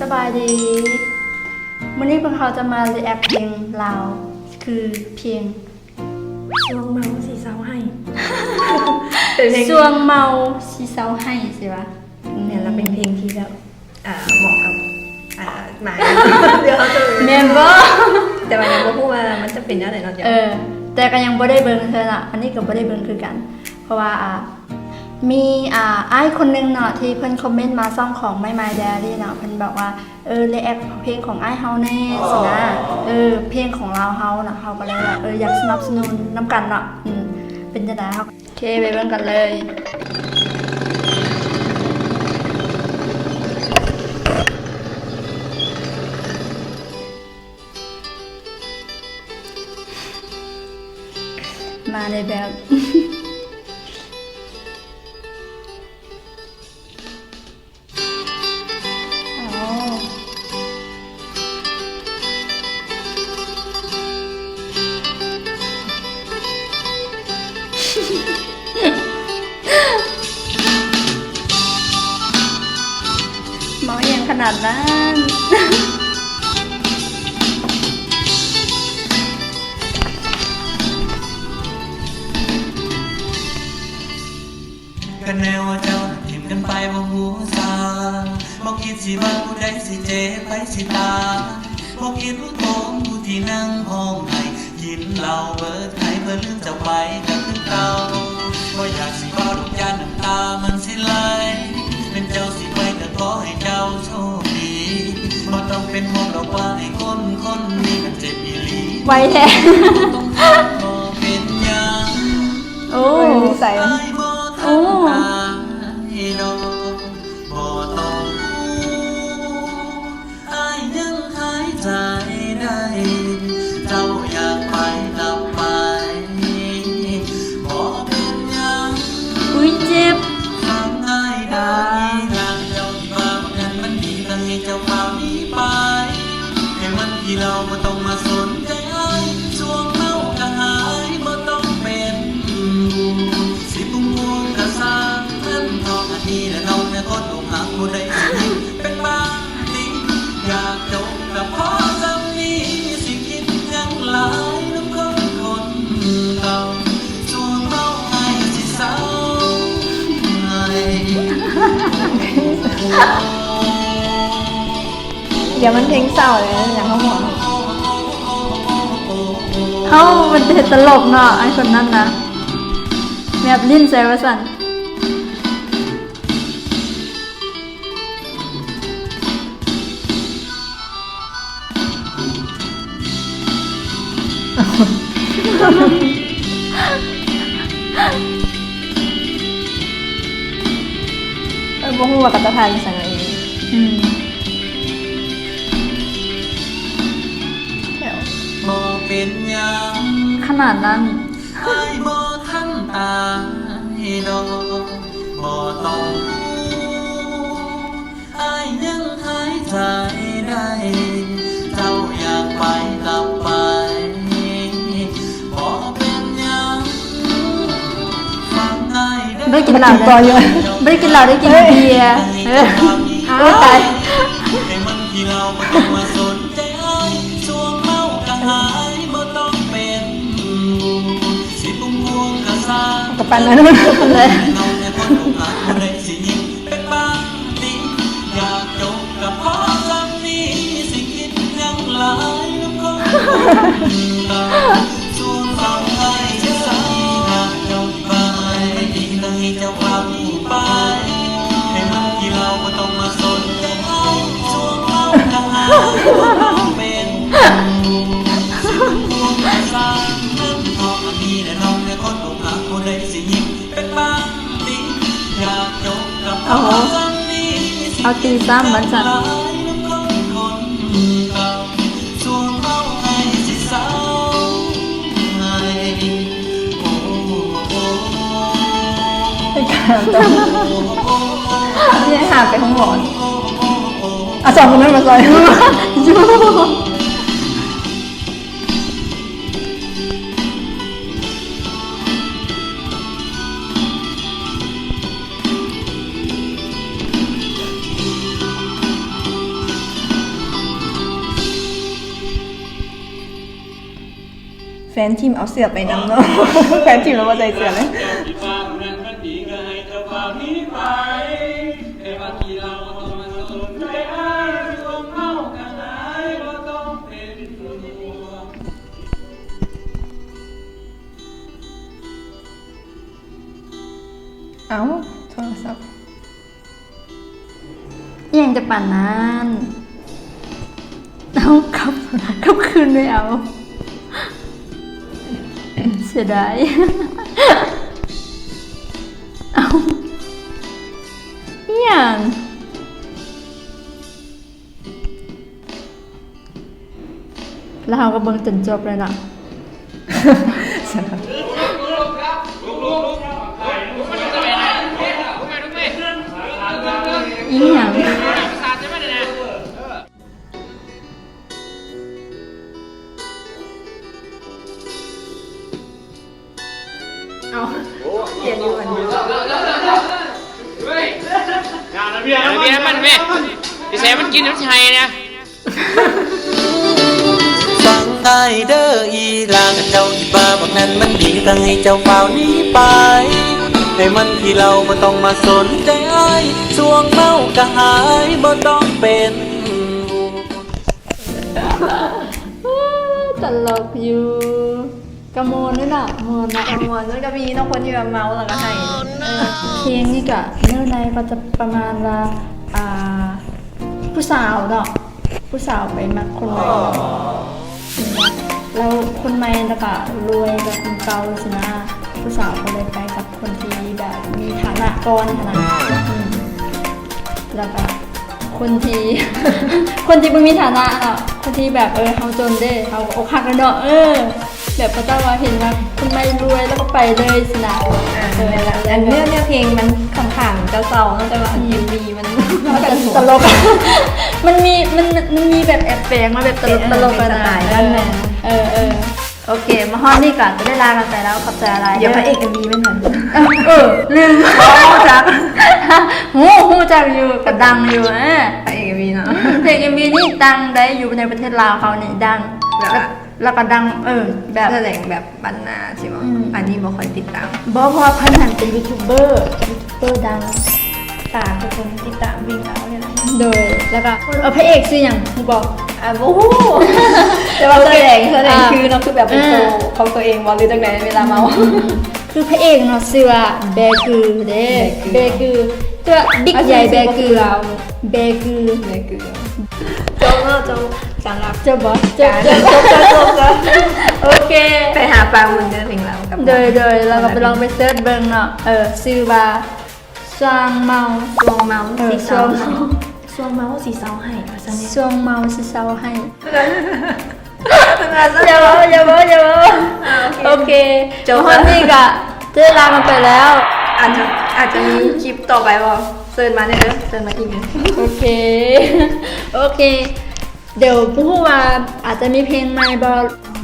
สบายดีวันนี้พวกเขาจะมารีแอคเพลงลาว คือเพลงลองเมาสีเสาให้เป็นเพลงสวงเมาสีเซาให้ใช่ปะเนี่ยเราเป็นเพลงที่แบบอ่าเหมาะกับอ่าหมายเดี๋ยวเขาจะเมมเบอร์แต่ว่ายังไม่พูดว่ามันจะเป็นอะไรเนาะเดี๋ยวเออแต่ก็ยังบ่ได้เบิ่งเธอน่ะอันนี้ก็บ่ได้เบิ่งคือกัน เพราะว่าอ่า มีอ่าไอ้ายคนหนึงเนาะที่เพิ่นคอมเมนต์มาซ่องของไม่ My Diary เนาะเพิ่นบอกว่าเออรีแอคเพลงของไอ้ายเฮาแน่สินะเออเพลงของเราเฮานะเฮาก็เลยว่าเอออยากสนับสนุนน้ำกันเนาะอืมเป็นจังได๋ครับโอเคไปเบิ่งกันเลยมาในแบบ นาดนั้น กันแนวว่าเจ้าน่ะทิมกันไปบ่หูซาบ่คิดสิว่าผู้ใดสิเจไปสิตาบ่คิดว่าของผู้ที่นั่งห้องให้กินเหล้าเบิดให้เพื่อลืมเจ้าไปกับคือเก่าบ่อยากสิว่าลูกยานน้ำตามันสิไหลเป็นเจ้าสิไปแต่ขอให้เจ้าโชค ต้องเป็นห่วงดอกว่าไอ้คนคนนี้มันเจ็บอีหลีไวแท้ต้องทำบ่เป็นหยังโอ้ใส่โอ้อายยังหายใจได้ ที่เราต้องมาสนใจไอ้ช่วงเมาก็หายบ่ต้องเป็นสิบุ้งบุ้งกระซังนั่นทองอันนี้และน้องเนี่ยคนอกหักผู้ใดสิยิ้เป็นบ้าดิอยากจบกับพ่อสามีสิคิดยังหลายน้ำคนคนเก่าช่วงเมาไอ้สิเศร้าไอ้เดี๋ยวมันเพลงเศร้าเลยนะอย่างเขาบอก เอ้ามันเห็นตลกเนาะไอ้คนนั้นนะแบบลิ้นใส่ว่าสั่นเออบ่ฮู้ว่ากับตะไทยสั่งเองอืม เป็นหยังขนาดนั้นไอ้บ่ทันตายดอกบ่ต้องไอ้ายยังหายใจได้ เจ้าอยากไปกลับไปบ่เป็นหยังฟังง่ายเด้อไม่ได้กินเหล้าต่อเยอะ ไม่ได้กินเหล้าได้กินเบียร์เออโอ้ยตาย ให้มันที่เราบ่ต้องมาสายน้นตาส่วนเราให้เจ้า เอาตีซ้ำมันสั่นเป็นการต่อเนี่ยหาไปห้องหมอนอะสองคนนั้นมาซอยเฟนทีมเอาเสื้อไปนำเนาะ แฟนทีมเราว่าใจเสื้อเลยเจ้าที่ฟ้าคนนั้นมันดีก็ให้เจ้าฟ้านี้ไปแต่บางทีเราก็ต้องมาสนใจอ้ายรวมเมากันหายเราต้องเป็นห่วงเอ้าโทรศัพท์ยังจะปั่นนั้นเอาขับขับคืนไม่เอาเสียดายเอาอย่างแล้วเราก็เบิ่งจนจบเลยนะอีหยัง เบียร์มันเว้ยพี่แซมมันกินน้ำชัยนะฟังได้เด้ออีหลางเจ้าที่บ้าบอกนั้นมันดีก็ให้เจ้าเฝ้าหนี้ไปให้มันที่เราบ่ต้องมาสนใจอ้ายสวงเมาก็หายบ่ต้องเป็นห่วงตลกอยู่ กระโมนด้วยน่ะมวนนะแอมมวนแล้วก็มีน้องคนที่แบบเมาแล้วก็ให้เพลงนี่ก็เนื้อในก็จะประมาณว่าอ่า ผู้สาวเนาะผู้สาวไปมักคนใหม่แล้วคนใหม่แล้วก็รวยแบบคนเก่าสินะผู้สาวก็เลยไปกับคนที่แบบมีฐานะก่อนฐานะอืมแล้วก็คนที่ คนที่ไม่มีฐานะเนาะคนที่แบบเออเขาจนเด้เขาก็อกหักแล้วเนาะเออ แบบพระเจ้าว่าเห็นว่าคนไม่รวยแล้วก็ไปเลยสินะอ่านั่นแหละอันเนื้อเนื้อเพลงมันค่อนข้างจะเศร้าเนอะแต่ว่าอันเอ็มวีมันมันจะตลก มันมีมันมันมีแบบแอบแฝงมาแบบตลกตลกกันเป็นสไตล์เอด้านอในเออเออโอเค มาฮอดนี่ก่อนจะได้ลากันไปแล้วขอบใจอะไรเดี๋ยวพระเอกเอ็มวีไม่เหมือนเออลืมจักหูหูจักอยู่กระดังอยู่เออพระเอกเอ็มวีเนาะเพลงเอ็มวีนี่ดังได้อยู่ในประเทศลาวเขานี่ดังแบบ แล้วแล้วก็ดังเออแบบแสดงแบบบรรณาใช่ไหมอืมอันนี้บ่ค่อยติดตามบอเพราะว่าเพันหันเป็นยูทูบเบอร์ยูทูบเบอร์ดังตามทุกคนติดตามวิ่งเอาเนี่ยนะโดยแล้วก็เออพระเอกชื่ออย่างที่บอกอะโอ้โหแต่ว่าแสดงแสดงอ่าคือเนาะคือแบบเป็นโชว์อ่าของตัวเองวอลหรือจังไหนเวลาเมาคือพระเอกเนาะชื่อว่าเบกือเด้เบกือตัวบิ๊กใหญ่เบกือเบกือเนี่ยคือโจ๊กเนาะโจ๊ก สำหรับเจ้าบอสเจ้าเจ้าเจ้าเจ้าเจ้าโอเค ไปหาปลาหมุนเดินเพลงเรากับโดยโดยเราก็ไปลองไปเซิร์ชเบิ่งเนาะเออชื่อว่าซางเมาสวงเมาเออสีซเศร้าวงให้สวงเมาสีเศร้าให้ว่าซั่นเนี่ยซวงเมาสิเศร้าให้อย่าอย่าบอกอย่าบอกอย่าบอกโอเคจบวันนี้ก็จะได้ลากันไปแล้วอาจจะอาจจะมีคลิปต่อไปบ่เซิร์นมาเนี่ยเด้อเซิร์นมาอีกเนี่ยโอเค โอเค เดี๋ยวพูดว่าอาจจะมีเพลงใหม่บอ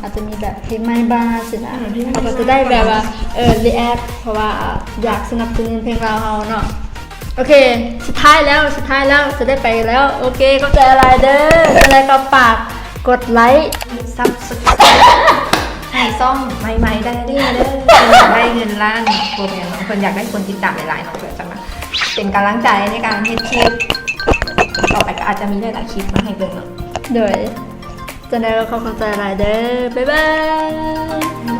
อาจจะมีแบบเพลงใหม่บ้างสินะเราก็จะได้แบบว่าเออรีแอคเพราะว่าอยากสนับสนุนเพลงเราเราเนาะโอเค สุดท้ายแล้วสุดท้ายแล้วจะได้ไปแล้ว โอเคก็ใจอะไรเด้ออะไรก็ฝากกดไลค์ซับสไครต์ให้ซ่องใหม่ๆได้เด้อเด้อคนอยากได้เงินล้านโปรแกรมคนอยากได้คนติดตามหลายๆเนาะเพื่อจะมาเป็นกำลังใจในการเฮ็ดคลิปต่อไปก็อาจจะมีหลายๆคลิปมาให้เบิ่งเนาะ โดยจะได้เราเข้าใจอะไรเด้อบ๊ายบาย